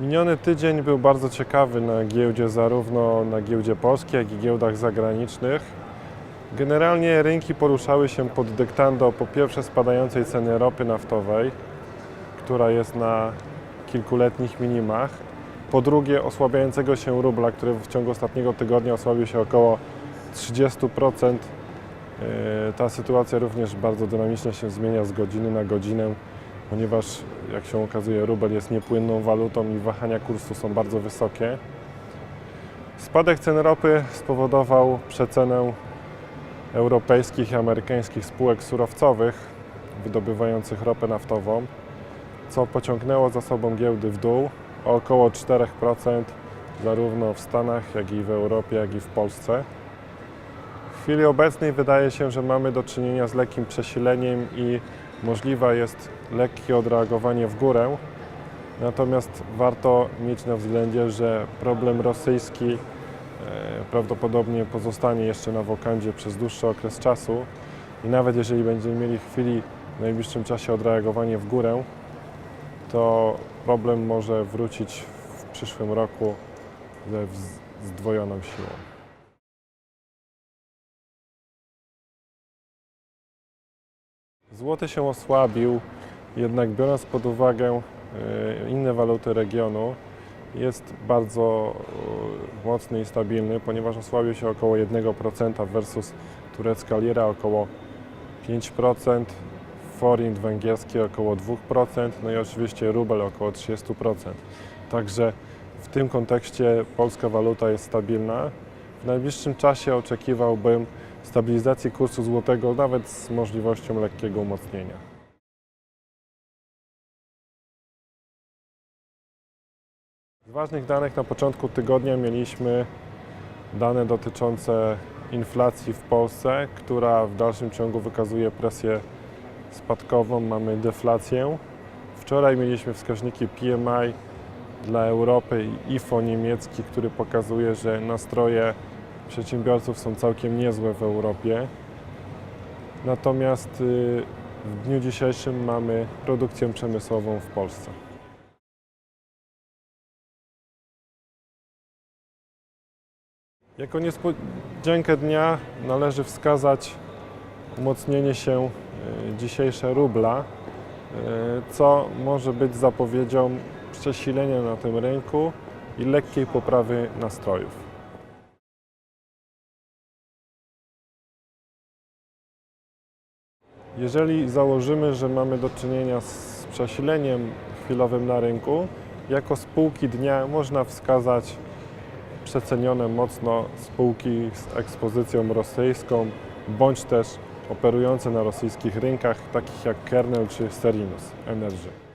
Miniony tydzień był bardzo ciekawy na giełdzie, zarówno na giełdzie polskiej, jak i giełdach zagranicznych. Generalnie rynki poruszały się pod dyktando po pierwsze spadającej ceny ropy naftowej, która jest na kilkuletnich minimach, po drugie osłabiającego się rubla, który w ciągu ostatniego tygodnia osłabił się około 30%. Yy, Ta sytuacja również bardzo dynamicznie się zmienia z godziny na godzinę, ponieważ jak się okazuje rubel jest niepłynną walutą i wahania kursu są bardzo wysokie. Spadek cen ropy spowodował przecenę europejskich i amerykańskich spółek surowcowych wydobywających ropę naftową, co pociągnęło za sobą giełdy w dół o około 4%, zarówno w Stanach, jak i w Europie, jak i w Polsce. W chwili obecnej wydaje się, że mamy do czynienia z lekkim przesileniem i możliwe jest lekkie odreagowanie w górę. Natomiast warto mieć na względzie, że problem rosyjski e, prawdopodobnie pozostanie jeszcze na wokandzie przez dłuższy okres czasu i nawet jeżeli będziemy mieli w chwili w najbliższym czasie odreagowanie w górę, to problem może wrócić w przyszłym roku ze zdwojoną siłą. Złoty się osłabił, jednak biorąc pod uwagę e, inne waluty regionu, jest bardzo e, mocny i stabilny, ponieważ osłabił się około 1% versus turecka lira około 5%, forint węgierski około 2%, no i oczywiście rubel około 30%. Także w tym kontekście polska waluta jest stabilna. W najbliższym czasie oczekiwałbym stabilizacji kursu złotego, nawet z możliwością lekkiego umocnienia. Z ważnych danych na początku tygodnia mieliśmy dane dotyczące inflacji w Polsce, która w dalszym ciągu wykazuje presję spadkową, mamy deflację. Wczoraj mieliśmy wskaźniki PMI dla Europy i IFO niemiecki, który pokazuje, że nastroje przedsiębiorców są całkiem niezłe w Europie. Natomiast y, w dniu dzisiejszym mamy produkcję przemysłową w Polsce. Jako niespodziankę dnia należy wskazać umocnienie się y, dzisiejsze rubla, y, co może być zapowiedzią przesilenia na tym rynku i lekkiej poprawy nastrojów. Jeżeli założymy, że mamy do czynienia z przesileniem chwilowym na rynku, jako spółki dnia można wskazać przecenione mocno spółki z ekspozycją rosyjską, bądź też operujące na rosyjskich rynkach, takich jak Kernel czy Serinus Energy.